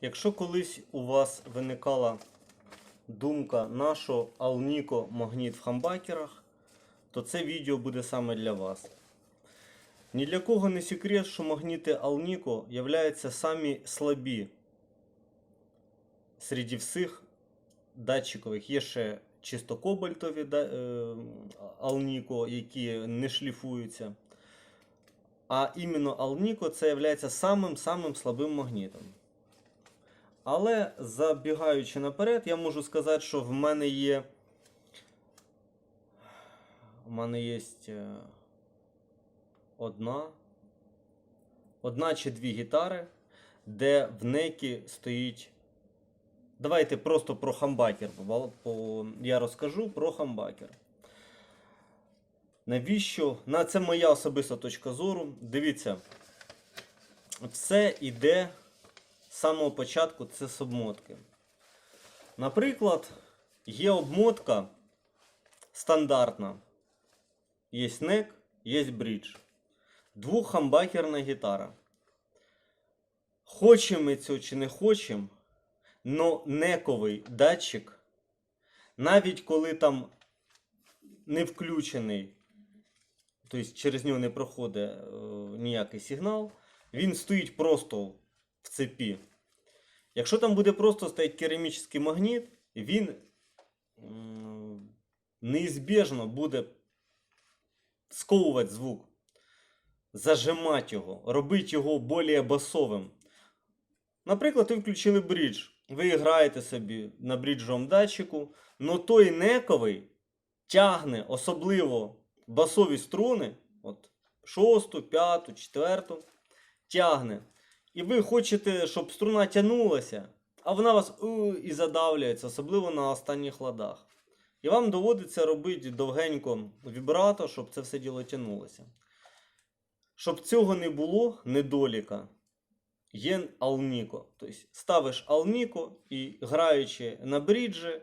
Якщо колись у вас виникала думка нашого Alnico магніт в хамбакерах, то це відео буде саме для вас. Ні для кого не секрет, що магніти Alnico являються самі слабі серед всіх датчикових. Є ще чисто кобальтові е, Alnico, які не шліфуються. А іменно Alnico це є самим-самим слабим магнітом. Але забігаючи наперед, я можу сказати, що в мене є. У мене є е, одна. Одна чи дві гітари, де в некі стоїть. Давайте просто про хамбакер. Я розкажу про хамбакер. Навіщо? На це моя особиста точка зору. Дивіться, все йде самого початку це з обмотки. Наприклад, є обмотка стандартна. Є нек, є брідж. Двоххамбакерна гітара. Хочемо ми цього чи не хочемо, но нековий датчик, навіть коли там не включений, тобто через нього не проходить е, ніякий сигнал, він стоїть просто в цепі. Якщо там буде просто стоять керамічний магніт, він неізбіжно буде сковувати звук, зажимати його, робити його більш басовим. Наприклад, ви включили брідж. Ви граєте собі на бріджовому датчику, но той нековий тягне особливо басові струни, от шосту, п'яту, четверту, тягне. І ви хочете, щоб струна тягнулася, а вона вас у, і задавлюється, особливо на останніх ладах. І вам доводиться робити довгенько вібрато, щоб це все діло тягнулося. Щоб цього не було, недоліка, є алніко. Тобто ставиш алніко і граючи на бріджі,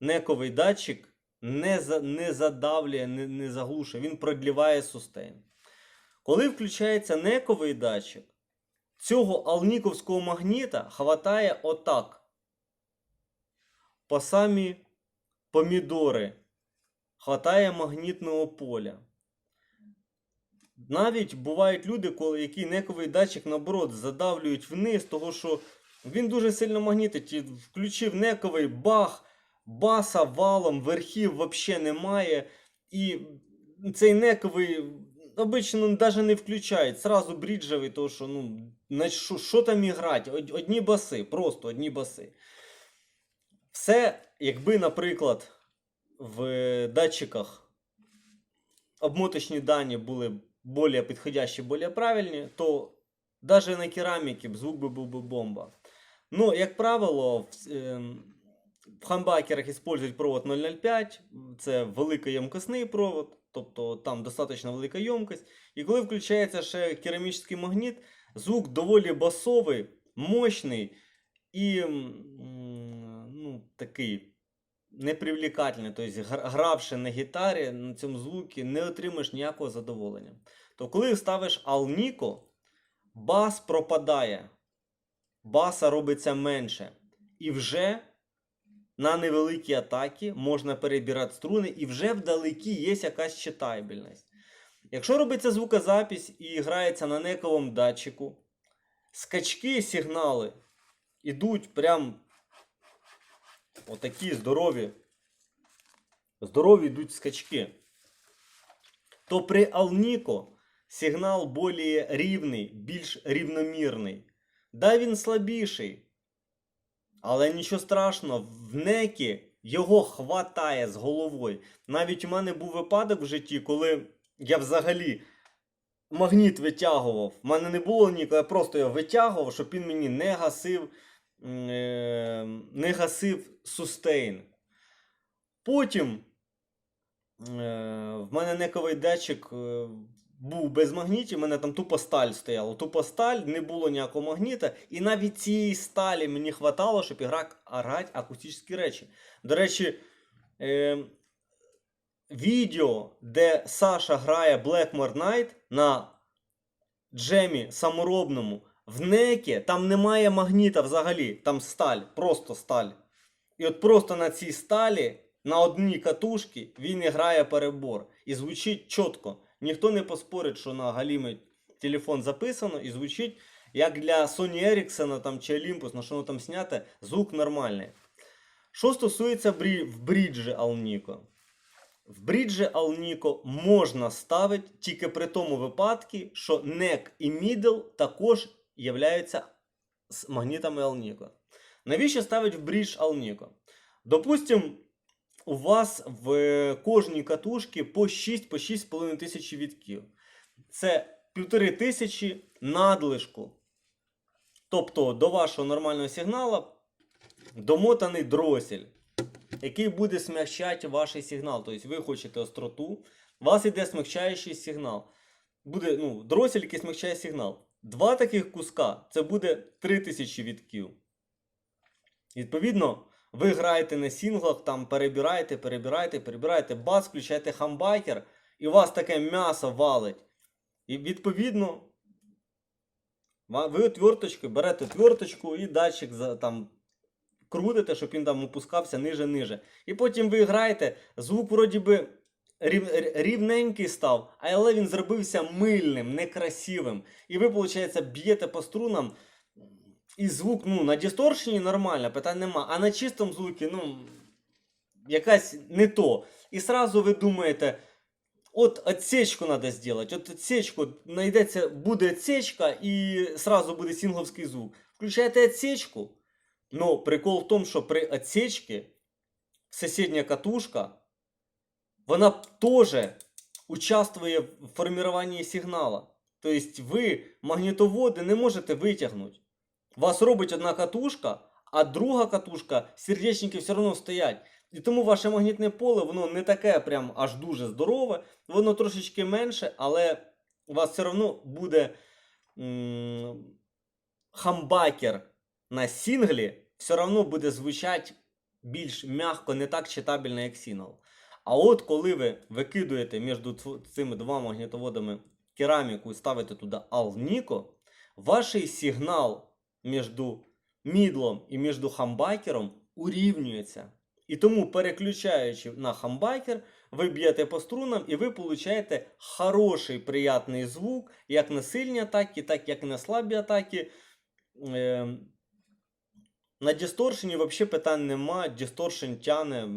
нековий датчик не, за, не задавлює, не, не заглушує, він продліває сустейн. Коли включається нековий датчик, цього алніковського магніта хватає отак. По самі помідори. Хватає магнітного поля. Навіть бувають люди, коли які нековий датчик наоборот задавлюють вниз, того що він дуже сильно магнітить. І включив нековий бах, баса валом, верхів взагалі немає. І цей нековий обично навіть не включають. Сразу бріджевий, тому що ну, на що, там і грати? Од- Одні баси, просто одні баси. Все, якби, наприклад, в датчиках обмоточні дані були більш підходящі, більш правильні, то навіть на кераміки звук би був би бомба. Ну, як правило, в, ем, в хамбакерах використовують провод 005, це великоємкісний провод, тобто там достатньо велика ємкость. І коли включається ще керамічний магніт, звук доволі басовий, мощний і ну, такий непривлекательний. Тобто, гравши на гітарі на цьому звуці, не отримаєш ніякого задоволення. То коли ставиш Alnico, бас пропадає, баса робиться менше. І вже на невеликі атаки можна перебирати струни, і вже вдалекі є якась читабельність. Якщо робиться звукозапись і грається на нековому датчику, скачки сигнали ідуть прям отакі здорові. Здорові йдуть скачки. То при Alnico сигнал більш рівний, більш рівномірний. Да, він слабіший. Але нічого страшного, в некі його хватає з головою. Навіть у мене був випадок в житті, коли я взагалі магніт витягував. У мене не було ніколи, я просто його витягував, щоб він мені не гасив, е, не гасив сустейн. Потім е, в мене нековий датчик е, був без магнітів, у мене там тупо сталь стояла. Тупо сталь, не було ніякого магніта. І навіть цієї сталі мені хватало, щоб іграти грати акустичні речі. До речі, е, відео, де Саша грає Blackmore Night на джемі саморобному, В некі там немає магніта взагалі, там сталь, просто сталь. І от просто на цій сталі, на одній катушці, він і грає перебор. І звучить чітко. Ніхто не поспорить, що на галімий телефон записано і звучить як для Sony Ericsson там, чи Olympus, на що воно там зняте, звук нормальний. Що стосується в бріджі Alnico. В бріджі Alnico можна ставити тільки при тому випадку, що neck і middle також являються з магнітами Alnico. Навіщо ставить в брідж Alnico? Допустим, у вас в кожній катушці по 6 по 6,5 тисячі вітків. Це півтори тисячі надлишку. Тобто до вашого нормального сигналу домотаний дросель, який буде смягчати ваш сигнал. Тобто ви хочете остроту, у вас йде смягчаючий сигнал. Буде ну, дросель, який смягчає сигнал. Два таких куска це буде 3000 вітків. Відповідно, ви граєте на сінглах, там перебираєте, перебираєте, перебираєте бас, включаєте хамбайкер, і у вас таке м'ясо валить. І відповідно, ви отверточкою берете отверточку і датчик там, крутите, щоб він там опускався ниже-ниже. І потім ви граєте, звук вроді би рів, рівненький став, але він зробився мильним, некрасивим. І ви, виходить, б'єте по струнам. І звук, ну, на дисторшені нормально, питань нема. А на чистому звукі, ну, якась не то. І сразу ви думаєте, от отсечку треба зробити. От отсечку, знайдеться, буде отсечка і сразу буде сингловський звук. Включаєте отсечку. Ну, прикол в тому, що при отсечці сусідня катушка, вона теж участвує в формуванні сигнала. Тобто ви магнітоводи не можете витягнути. Вас робить одна катушка, а друга катушка, сердечники все одно стоять. І тому ваше магнітне поле, воно не таке прям аж дуже здорове, воно трошечки менше, але у вас все одно буде хамбакер на сінглі, все одно буде звучати більш м'яко, не так читабельно, як сінгл. А от коли ви викидуєте між цими двома магнітоводами кераміку і ставите туди алніко, ваш сигнал між мідлом і між хамбайкером урівнюється. І тому, переключаючи на хамбайкер, ви б'єте по струнам і ви получаєте хороший приятний звук, як на сильні атаки, так як і на слабі атаки. Е, на дисторшені взагалі питань нема. Дисторшн тяне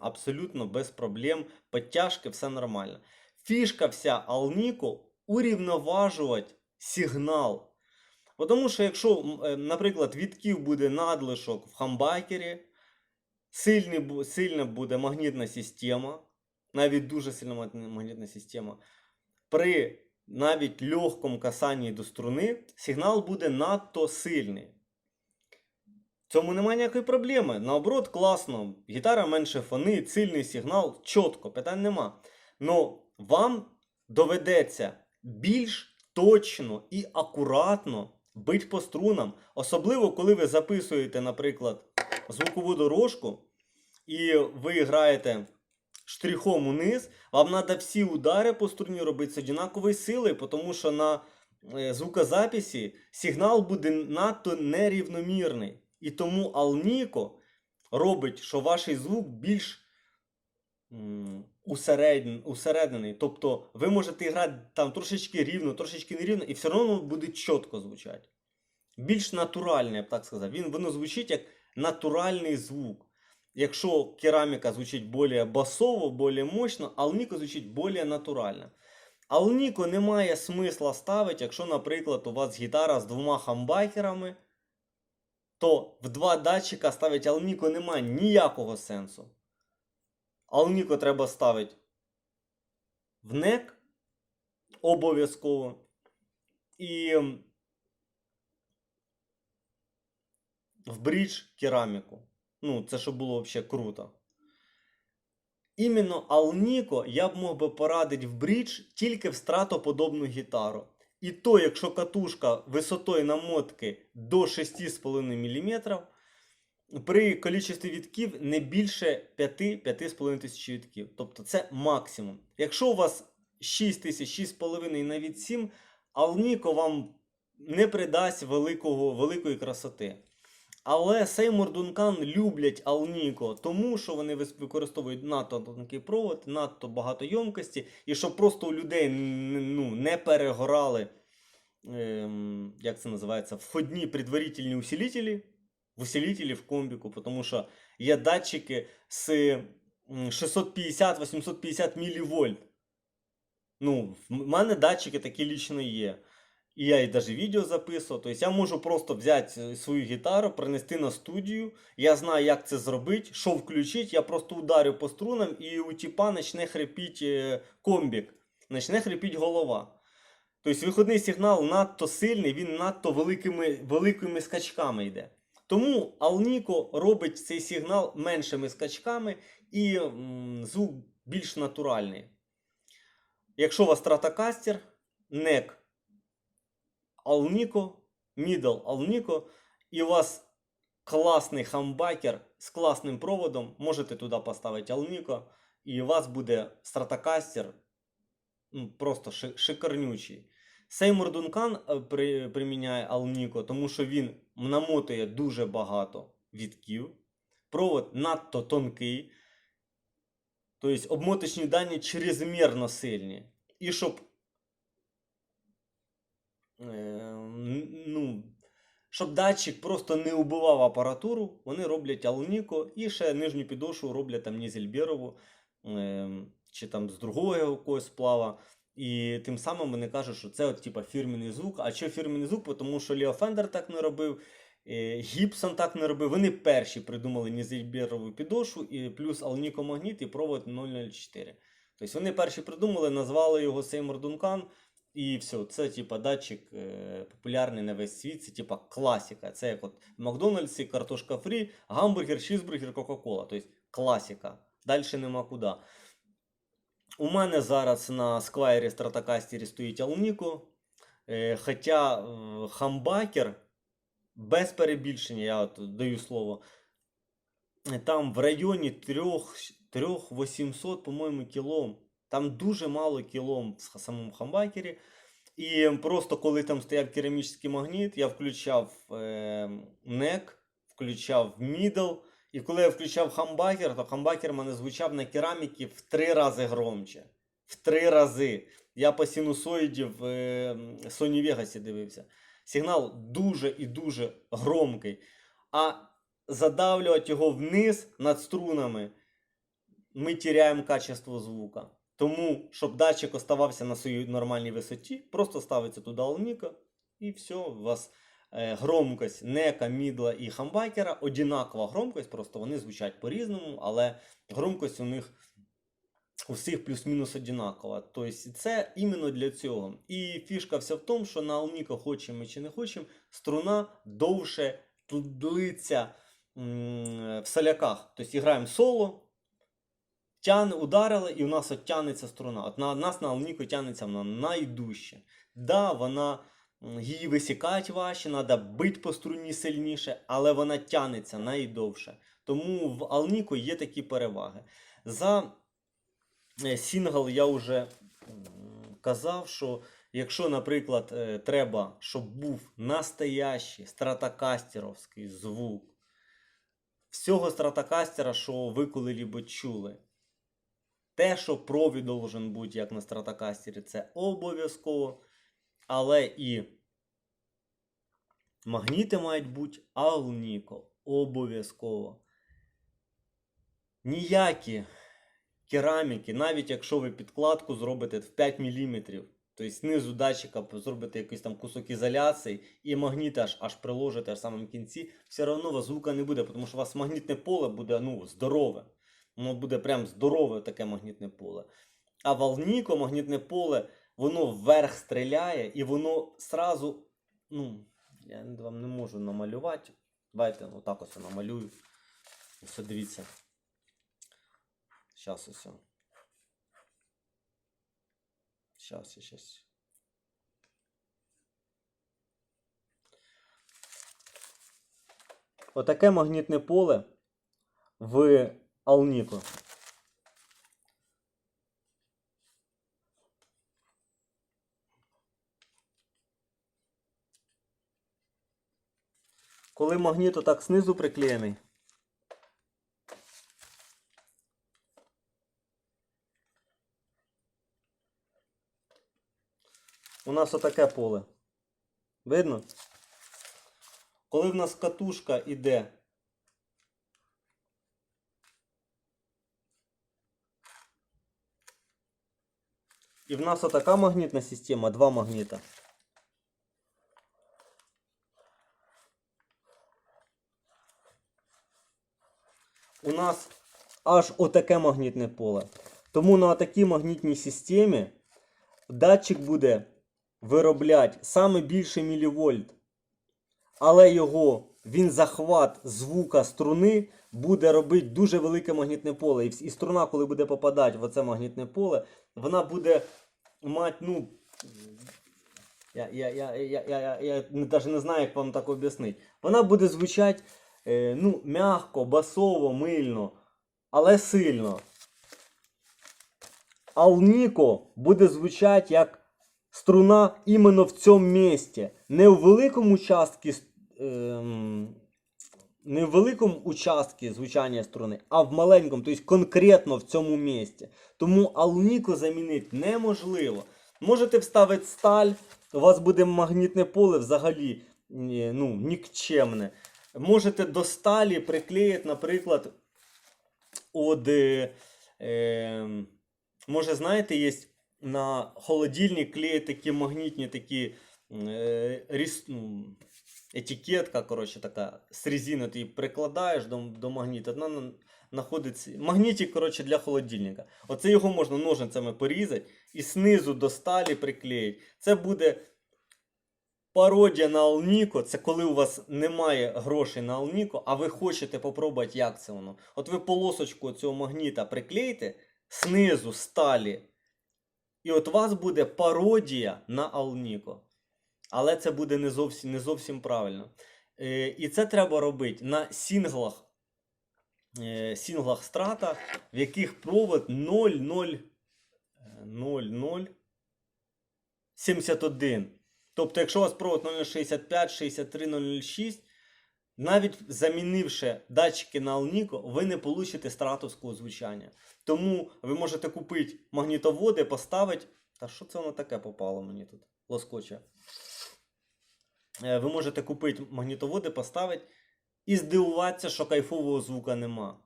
абсолютно без проблем. Підтяжки, все нормально. Фішка вся Alnico урівноважувати сигнал. Тому що якщо, е, наприклад, відків буде надлишок в хамбайкері, сильний, сильна буде магнітна система, навіть дуже сильна магнітна система, при навіть легкому касанні до струни сигнал буде надто сильний. В цьому немає ніякої проблеми. Наоборот, класно. Гітара менше фонить, сильний сигнал, чітко, питань нема. Но вам доведеться більш точно і акуратно бити по струнам. Особливо, коли ви записуєте, наприклад, звукову дорожку, і ви граєте штрихом униз, вам треба всі удари по струні робити з однаковою силою, тому що на е, звукозаписі сигнал буде надто нерівномірний. І тому Alnico робить, що ваш звук більш м, усередн- усереднений. Тобто ви можете грати там трошечки рівно, трошечки нерівно, і все одно буде чітко звучати. Більш натуральне, я б так сказав. Він, воно звучить як натуральний звук. Якщо кераміка звучить більш басово, більш мощно, Alnico звучить більш натурально. Alnico немає смисла ставити, якщо, наприклад, у вас гітара з двома хамбайкерами, то в два датчика ставити Alnico немає ніякого сенсу. Alnico треба ставити в нек обов'язково. І в брідж кераміку. Ну, це щоб було взагалі круто. Іменно Alnico я б мог би порадити в брідж тільки в стратоподобну гітару. І то, якщо катушка висотою намотки до 6,5 мм, при кількості відків не більше 5-5,5 тисяч відків. Тобто це максимум. Якщо у вас 6 тисяч, 6,5 і навіть 7, Alnico вам не придасть великого, великої красоти. Але Сеймур Дункан люблять Алніко, тому що вони використовують надто тонкий провод, надто багато йомкості, і щоб просто у людей ну, не перегорали, ем, як це називається, входні предварительні усилителі, усилителі в комбіку, тому що є датчики з 650-850 мВ. Ну, в мене датчики такі лічно є. І я і навіть відео записував. Тобто я можу просто взяти е, свою гітару, принести на студію. Я знаю, як це зробити, що включити. Я просто ударю по струнам і у тіпа почне хрипіть е, комбік, почне хрипіть голова. Тобто виходний сигнал надто сильний, він надто великими, великими скачками йде. Тому Alnico робить цей сигнал меншими скачками і звук більш натуральний. Якщо у вас стратокастер, NEC Alnico, Middle Alnico, і у вас класний хамбакер з класним проводом, можете туди поставити Alnico, і у вас буде стратокастер просто ши- шикарнючий. Сеймур Дункан е, при, приміняє Alnico, тому що він намотує дуже багато вітків. Провод надто тонкий. Тобто обмоточні дані чрезмірно сильні. І щоб е, ну, щоб датчик просто не убивав апаратуру, вони роблять Alnico і ще нижню підошву роблять там Нізельберову е, чи там з другого якогось сплава. І тим самим вони кажуть, що це от, типа, фірменний звук. А що фірменний звук? Тому що Лео Фендер так не робив, е, Гібсон так не робив. Вони перші придумали Нізельберову підошву і плюс Alnico магніт і провод 004. Тобто вони перші придумали, назвали його Сеймур Дункан. І все, це типа датчик е, популярний на весь світ, це типа класика. Це як от Макдональдсі, картошка фрі, гамбургер, чізбургер, Кока-Кола. Тобто класика. Далі нема куди. У мене зараз на сквайрі Стратокастері стоїть Alnico. Е, хоча е, хамбакер без перебільшення, я от даю слово. Там в районі 3-800, по-моєму, кілом. Там дуже мало кілом в самому хамбакері. І просто коли там стояв керамічний магніт, я включав е, нек, включав мідл. І коли я включав хамбакер, то хамбакер мене звучав на кераміки в три рази громче. В три рази. Я по синусоїді в е, Sony Vegas дивився. Сигнал дуже і дуже громкий. А задавлювати його вниз над струнами, ми теряємо качество звука. Тому, щоб датчик оставався на своїй нормальній висоті, просто ставиться туди алніка, і все, у вас громкость нека, мідла і хамбакера одинакова громкость, просто вони звучать по-різному, але громкость у них у всіх плюс-мінус одинакова. Тобто це іменно для цього. І фішка вся в тому, що на Alnico хочемо чи не хочемо, струна довше тлиться в соляках. Тобто граємо соло, тяне, ударили, і у нас от тянеться струна. От на нас на Alnico тянеться вона найдужче. Да, вона її висікати важче, треба бити по струні сильніше, але вона тянеться найдовше. Тому в Alnico є такі переваги. За е, сингл я вже казав, що якщо, наприклад, е, треба, щоб був настоящий стратокастеровський звук, всього стратокастера, що ви коли-либо чули. Те, що провід должен бути, як на стратокастері, це обов'язково. Але і магніти мають бути Alnico. Обов'язково. Ніякі кераміки, навіть якщо ви підкладку зробите в 5 мм, тобто знизу датчика зробите якийсь там кусок ізоляції і магніт аж, аж приложите в самому кінці, все одно у вас звука не буде, тому що у вас магнітне поле буде ну, здорове. Воно буде прям здорове таке магнітне поле. А в Alnico магнітне поле, воно вверх стріляє і воно сразу, ну, я вам не можу намалювати. Давайте отак ось намалюю. Ось дивіться. Сейчас ось. Сейчас, сейчас. Отаке магнітне поле в Alnico. Коли магніт отак знизу приклеєний. У нас отаке поле. Видно? Коли в нас катушка іде. І в нас отака магнітна система, два магніта. У нас аж отаке магнітне поле. Тому на такій магнітній системі датчик буде виробляти саме більше мілівольт, але його він захват звука струни буде робити дуже велике магнітне поле. І, струна, коли буде попадати в оце магнітне поле, вона буде мати, ну. Я, я, я, я, я, я, я навіть не знаю, як вам так об'яснити. Вона буде звучати ну, м'яко, басово, мильно, але сильно. Алніко буде звучати як струна іменно в цьому місці. Не в великому участку, ем, не в великому участку звучання струни, а в маленькому, тобто конкретно в цьому місці. Тому алніко замінити неможливо. Можете вставити сталь, у вас буде магнітне поле взагалі ну, нікчемне. Можете до сталі приклеїти, наприклад, от, е, е, може, знаєте, є на холодильник клеять такі магнітні такі е, ріс, ну, етикетка, коротше, така з резини, ти її прикладаєш до, до магніта, вона знаходиться. Магнітик, коротше, для холодильника. Оце його можна ножницями порізати і знизу до сталі приклеїти. Це буде пародія на Алніко. Це коли у вас немає грошей на Алніко, а ви хочете попробувати, як це воно. От ви полосочку цього магніта приклеїте знизу сталі. І от у вас буде пародія на Алніко. Але це буде не зовсім, не зовсім правильно. Е, і це треба робити на сінглах, е, сінглах страта, в яких провод 0,0 0,0 71. Тобто, якщо у вас провод 0,65, 63, 0,06, навіть замінивши датчики на Alnico, ви не получите стратовського звучання. Тому ви можете купити магнітоводи, поставити. Та що це воно таке попало мені тут? Лоскоче. Е, Ви можете купити магнітоводи, поставити і здивуватися, що кайфового звука нема.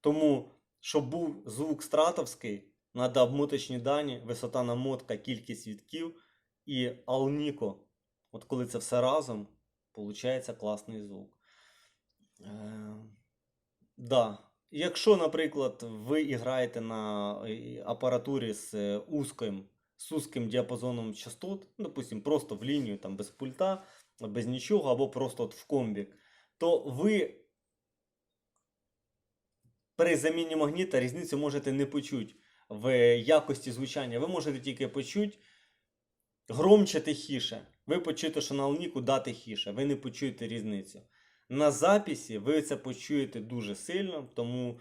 Тому, щоб був звук стратовський, треба обмоточні дані, висота намотка, кількість вітків і Алніко. От коли це все разом, виходить класний звук. Е, да. Якщо, наприклад, ви граєте на е, апаратурі з е, узким, з узким діапазоном частот, ну, допустим, просто в лінію, там, без пульта, без нічого, або просто от в комбік, то ви при заміні магніта різницю можете не почути в якості звучання. Ви можете тільки почути громче тихіше. Ви почуєте, що на Алніку да тихіше, ви не почуєте різницю. На записі ви це почуєте дуже сильно, тому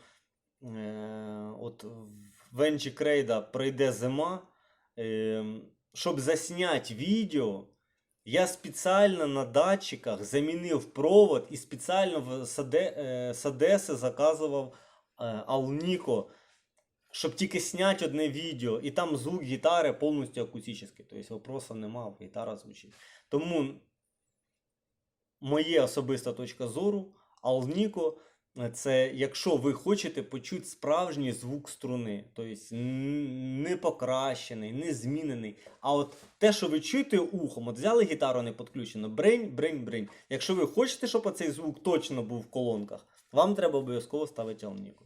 е, от в Енджі Крейда пройде зима. Е, щоб засняти відео, я спеціально на датчиках замінив провод і спеціально в Саде, е, заказував е, Алніко, щоб тільки зняти одне відео. І там звук гітари повністю акустичний. Тобто вопросу нема, гітара звучить. Тому моя особиста точка зору, Алніко це якщо ви хочете почути справжній звук струни, тобто не покращений, не змінений. А от те, що ви чуєте ухом, от взяли гітару не підключено, брень, брень, брень. Якщо ви хочете, щоб цей звук точно був в колонках, вам треба обов'язково ставити Алніку.